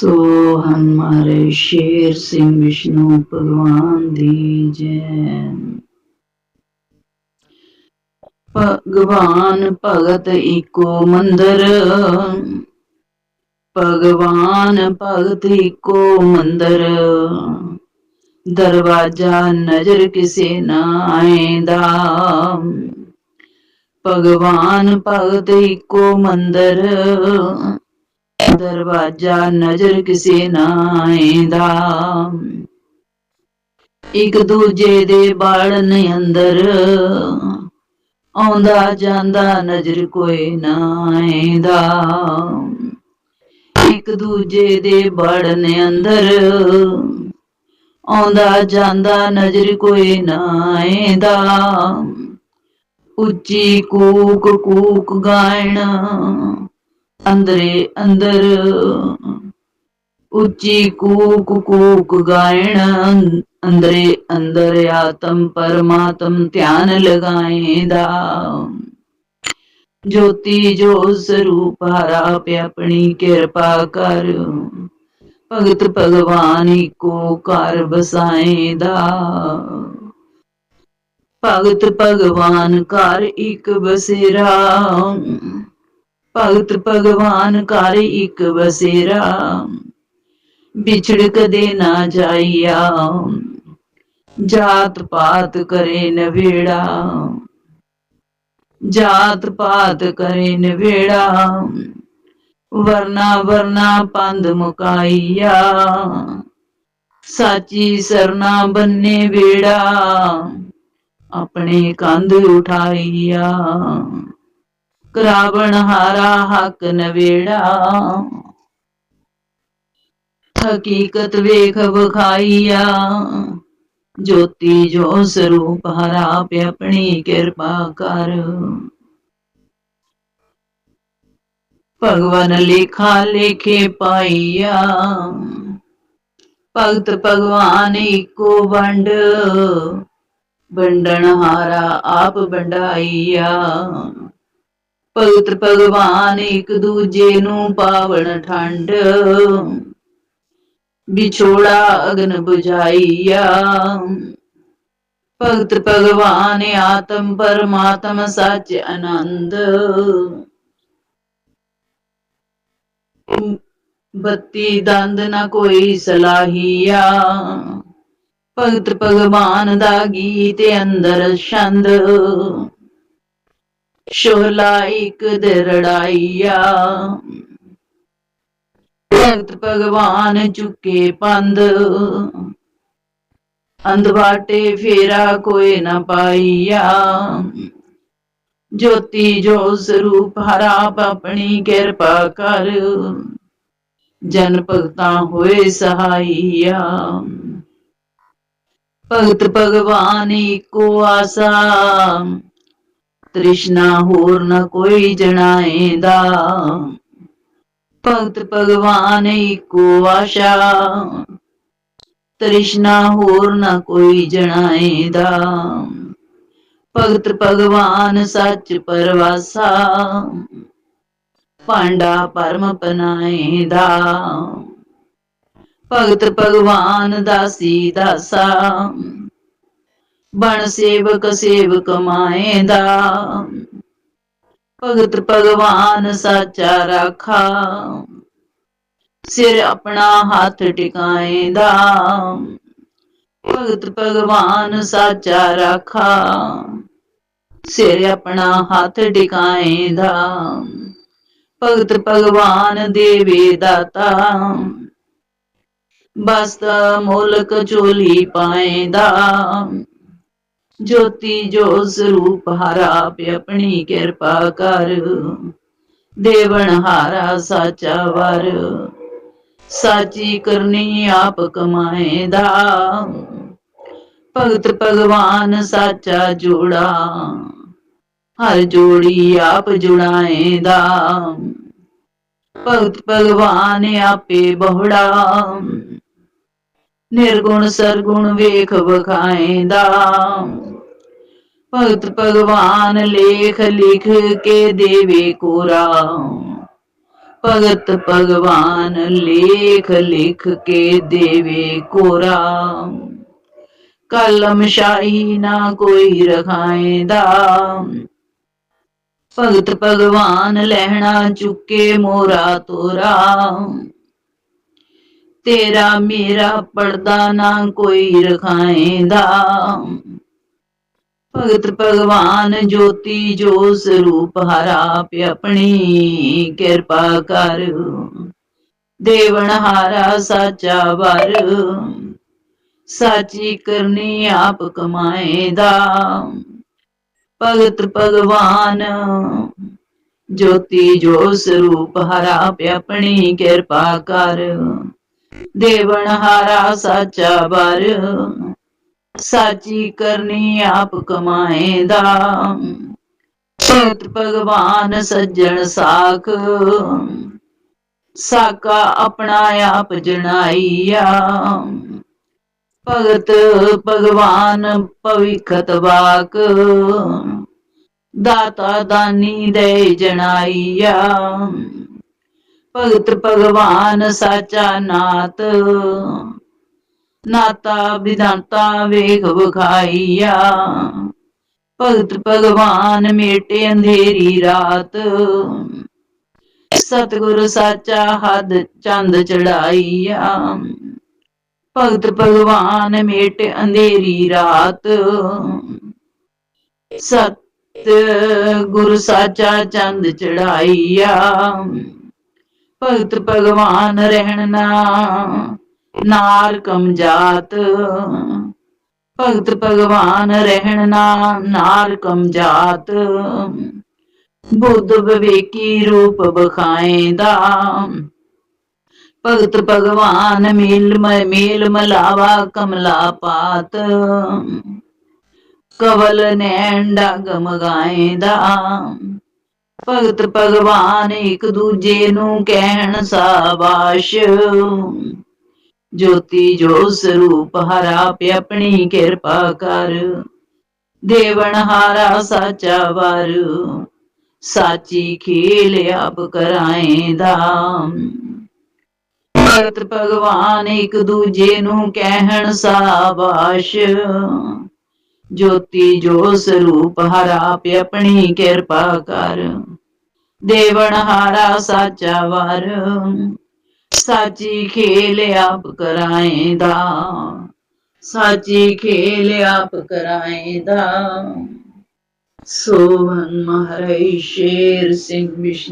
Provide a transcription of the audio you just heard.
ਸੋ ਹਮਾਰੇ ਸ਼ੇਰ ਸਿੰਘ ਵਿਸ਼ਨੂੰ ਭਗਵਾਨ ਦੀ ਜੈ ਭਗਵਾਨ ਭਗਤ ਈਕੋ ਮੰਦਰ, ਭਗਵਾਨ ਭਗਤ ਈਕੋ ਮੰਦਰ। ਦਰਵਾਜ਼ਾ ਨਜ਼ਰ ਕਿਸੇ ਨਾ ਆਏਂਦਾ। ਭਗਵਾਨ ਭਗਤ ਈਕੋ ਮੰਦਰ ਦਰਵਾਜ਼ਾ ਨਜ਼ਰ ਕਿਸੇ ਨਾ ਆਏਂਦਾ। ਇੱਕ ਦੂਜੇ ਦੇ ਬਾੜਨ ਅੰਦਰ ਆਉਂਦਾ ਜਾਂਦਾ ਨਜ਼ਰ ਕੋਈ ਨਾ ਆਏਂਦਾ। ਇੱਕ ਦੂਜੇ ਦੇ ਬਾੜਨ ਅੰਦਰ ਆਉਂਦਾ ਜਾਂਦਾ ਨਜ਼ਰ ਕੋਈ ਨਾ ਆਏਂਦਾ। ਉੱਚੀ ਕੂਕ ਕੂਕ ਗਾਇਣਾ ਅੰਦਰੇ ਅੰਦਰ। ਉੱਚੀ ਕੂਕ ਕੂਕ ਗਾਇਣ ਅੰਦਰੇ ਅੰਦਰ ਆਤਮ ਪਰਮਾਤਮ ਧਿਆਨ ਲਗਾਏਂਦਾ। ਜੋਤੀ ਜੋ ਸਰੂਪ ਹਰਾ ਆਪੇ ਆਪਣੀ ਕਿਰਪਾ ਕਰ। ਭਗਤ ਭਗਵਾਨ ਕੋ ਘਰ ਬਸਾਏਂਦਾ ਭਗਤ ਭਗਵਾਨ ਘਰ ਇੱਕ ਬਸੇਰਾ। ਭਗਤ ਭਗਵਾਨ ਕਰ ਇਕ ਵਸੇਰਾ ਵਿਛੜ ਕਦੇ ਨਾ ਜਾਈਆ। ਜਾਤ ਪਾਤ ਕਰੇ ਨਵੇੜਾ। ਜਾਤ ਪਾਤ ਕਰੇ ਨਵੇੜਾ। ਵਰਨਾ ਵਰਨਾ ਪੰਦ ਮੁਕਾਈਆ। ਸਾਚੀ ਸਰਨਾ ਬੰਨੇ ਵੇੜਾ। ਆਪਣੇ ਕੰਧ ਉਠਾਈਆ। ਕਰਾਵਣ ਹਾਰਾ ਹੱਕ ਨਵੇੜਾ ਹਕੀਕਤ ਵੇਖ ਵਿਖਾਈਆ, ਜੋਤੀ ਜੋ ਸਰੂਪ ਹਰਾ ਆਪੇ ਆਪਣੀ ਕਿਰਪਾ ਕਰ। ਭਗਵਾਨ ਲੇਖਾ ਲੇਖੇ ਪਾਈਆ, ਭਗਤ ਭਗਵਾਨ ਇੱਕੋ ਵੰਡ। ਵੰਡਣ ਹਾਰਾ ਆਪ ਵੰਡਾਈਆ। ਭਗਤ ਭਗਵਾਨ ਇੱਕ ਦੂਜੇ ਨੂੰ ਪਾਵਣ ਠੰਡ। ਵਿਛੋੜਾ ਅਗਨ 부ਝਾਈਆ ਭਗਤ ਭਗਵਾਨ ਆਤਮ ਪਰਮਾਤਮ ਸੱਚ ਆਨੰਦ। ਬੱਤੀ ਦੰਦ ਨਾ ਕੋਈ ਸਲਾਹੀਆ। ਭਗਤ ਭਗਵਾਨ ਦਾ ਗੀਤ ਅੰਦਰ ਛੰਦ। ਸ਼ੋਲਾ ਇੱਕ ਦਰੜਾਈਆ। ਭਗਤ ਭਗਵਾਨ ਚੁੱਕੇ ਪੰਦ ਅੰਧਵਾਟੇ ਫੇਰਾ ਕੋਈ ਨਾ ਪਾਈਆ। ਜੋਤੀ ਜੋ ਸਰੂਪ ਹਰਾ ਆਪਣੀ ਕਿਰਪਾ ਕਰ। ਜਨ ਭਗਤਾਂ ਹੋਏ ਸਹਾਈਆ। ਭਗਤ ਭਗਵਾਨ ਕੋ ਆਸਾ। ਤ੍ਰਿਸ਼ਨਾ ਹੋਰ ਨ ਕੋਈ ਜਣਾਏਂਦਾ। ਭਗਤ ਭਗਵਾਨ ਇੱਕੋ ਆਸ਼ਾ। ਤ੍ਰਿਸ਼ਨਾ ਹੋਰ ਨ ਕੋਈ ਜਣਾਏਂਦਾ। ਭਗਤ ਭਗਵਾਨ ਸੱਚ ਪਰਵਾਸਾ। ਪਾਂਡਾ ਪਰਮ ਪਨਾਏਂਦਾ। ਭਗਤ ਭਗਵਾਨ ਦਾਸੀ ਦਾਸਾ। ਬਣ ਸੇਵਕ ਸੇਵਕ ਮਾਏਂਦਾ ਭਗਤ ਭਗਵਾਨ ਸਾਚਾ ਰਾਖਾ। ਸਿਰ ਆਪਣਾ ਹੱਥ ਟਿਕਾਏਂਦਾ ਭਗਤ ਭਗਵਾਨ ਸਾਚਾ ਰਾਖਾ। ਸਿਰ ਆਪਣਾ ਹੱਥ ਟਿਕਾਏਂਦਾ ਭਗਤ ਭਗਵਾਨ ਦੇਵੇ ਦਾਤਾ। ਬਸਤ ਮੁਲਕ ਚੋਲੀ ਪਾਏਂਦਾ ਜੋਤੀ ਜੋ ਸਰੂਪ ਹਰਾ ਪੇ ਆਪਣੀ ਕਿਰਪਾ ਕਰ। ਦੇਵਨ ਹਾਰਾ ਸਾਚਾ ਵਰ। ਸਾਚੀ ਕਰਨੀ ਆਪ ਕਮਾਏ ਦਾ। ਭਗਤ ਭਗਵਾਨ ਸਾਚਾ ਜੋੜਾ। ਹਰ ਜੋੜੀ ਆਪ ਜੁੜਾਏਂਦਾ ਭਗਤ ਭਗਵਾਨ ਆਪੇ ਬਹੁੜਾ। ਨਿਰਗੁਣ ਸਰਗੁਣ ਵੇਖ ਵਖਾਏਂਦਾ। ਭਗਤ ਭਗਵਾਨ ਲੇਖ ਲਿਖ ਕੇ ਦੇਵੇ ਕੋਰਾ। ਭਗਤ ਭਗਵਾਨ ਲੇਖ ਲਿਖ ਕੇ ਦੇਵੇ ਕੋਰਾ। ਕਲਮ ਸ਼ਾਹੀ ਨਾ ਕੋਈ ਰਖਾਏਂਦਾ। ਭਗਤ ਭਗਵਾਨ ਲਹਿਣਾ ਚੁੱਕੇ ਮੋਰਾ ਤੋਰਾ। ਤੇਰਾ ਮੇਰਾ ਪਰਦਾ ਨਾ ਕੋਈ ਰਖਾਏਂਦਾ। ਭਗਤ ਭਗਵਾਨ ਜੋਤੀ ਜੋ ਸਰੂਪ ਹਰਾ ਪਿ ਆਪਣੀ ਕਿਰਪਾ ਕਰ। ਦੇਵਨ ਹਾਰਾ ਸਾਚਾ ਵਰ, ਸਾਚੀ ਕਰਨੀ ਆਪ ਕਮਾਏਦਾ। ਭਗਤ ਭਗਵਾਨ ਜੋਤੀ ਜੋ ਸਰੂਪ ਹਰਾ ਪਿ ਆਪਣੀ ਕਿਰਪਾ ਕਰ। ਦੇਵਨ ਹਾਰਾ ਸਾਚਾ ਵਰ। ਸਾਚੀ ਕਰਨੀ ਆਪ ਕਮਾਏ ਦਾ ਭਗਤ ਭਗਵਾਨ ਸੱਜਣ ਸਾਖ। ਸਾਕਾ ਆਪਣਾ ਆਪ ਜਣਾਈਆ। ਭਗਤ ਭਗਵਾਨ ਪਵਿੱਖਤ ਵਾਕ। ਦਾਤਾ ਦਾਨੀ ਦੇ ਜਣਾਈਆ। ਭਗਤ ਭਗਵਾਨ ਸਾਚਾ ਨਾਤ ਨਾਤਾ ਵਿਦਾਂਤਾ ਵੇਖ ਵਿਖਾਈਆ। ਭਗਤ ਭਗਵਾਨ ਮੇਟੇ ਅੰਧੇਰੀ ਰਾਤ। ਸਤਿਗੁਰ ਸਾਚਾ ਹੱਦ ਚੰਦ ਚੜਾਈਆ। ਭਗਤ ਭਗਵਾਨ ਮੇਟ ਅੰਧੇਰੀ ਰਾਤ। ਸਤ ਗੁਰ ਸਾਚਾ ਚੰਦ ਚੜਾਈਆ। ਭਗਤ ਭਗਵਾਨ ਰਹਿਣ ਨਾ। ਨਾਰ ਕਮ ਜਾਤ। ਭਗਤ ਭਗਵਾਨ ਰਹਿਣ ਨਾ ਨਾਰ ਕਮ ਜਾਤ। ਬੁੱਧ ਵਿਵੇਕੀ ਰੂਪ ਬਖਾਏਂਦਾ ਭਗਤ ਭਗਵਾਨ ਮੇਲ ਮੇਲ ਮਲਾਵਾ ਕਮਲਾ ਪਾਤ। ਕਵਲ ਨੈਣ ਡਗ ਮਗਾਏਂਦਾ ਭਗਤ ਭਗਵਾਨ ਇੱਕ ਦੂਜੇ ਨੂੰ ਕਹਿਣ ਸਾਬਾਸ਼। ਜੋਤੀ ਜੋ ਸਰੂਪ ਹਰਾ ਪਿ ਆਪਣੀ ਕਿਰਪਾ ਕਰ। ਦੇਵਨ ਹਾਰਾ ਸਾਚਾ ਵਰ। ਸਾਚੀ ਖੇਲ ਆਪ ਕਰਾਏਂਦਾ ਭਗਤ ਭਗਵਾਨ ਇੱਕ ਦੂਜੇ ਨੂੰ ਕਹਿਣ ਸਾਬਾਸ਼। ਜੋਤੀ ਜੋ ਸਰੂਪ ਹਰਾ ਪਿ ਆਪਣੀ ਕਿਰਪਾ ਕਰ। ਦੇਵਨ ਹਾਰਾ ਸਾਚਾ ਵਰ। ਸਾਚੀ ਖੇਲ ਆਪ ਕਰਾਏਂਦਾ। ਸਾਚੀ ਖੇਲ ਆਪ ਕਰਾਏਂਦਾ। ਸੋਹਨ ਮਹਾਰਾਜ ਸ਼ੇਰ ਸਿੰਘ ਵਿਸ਼ਨੂੰ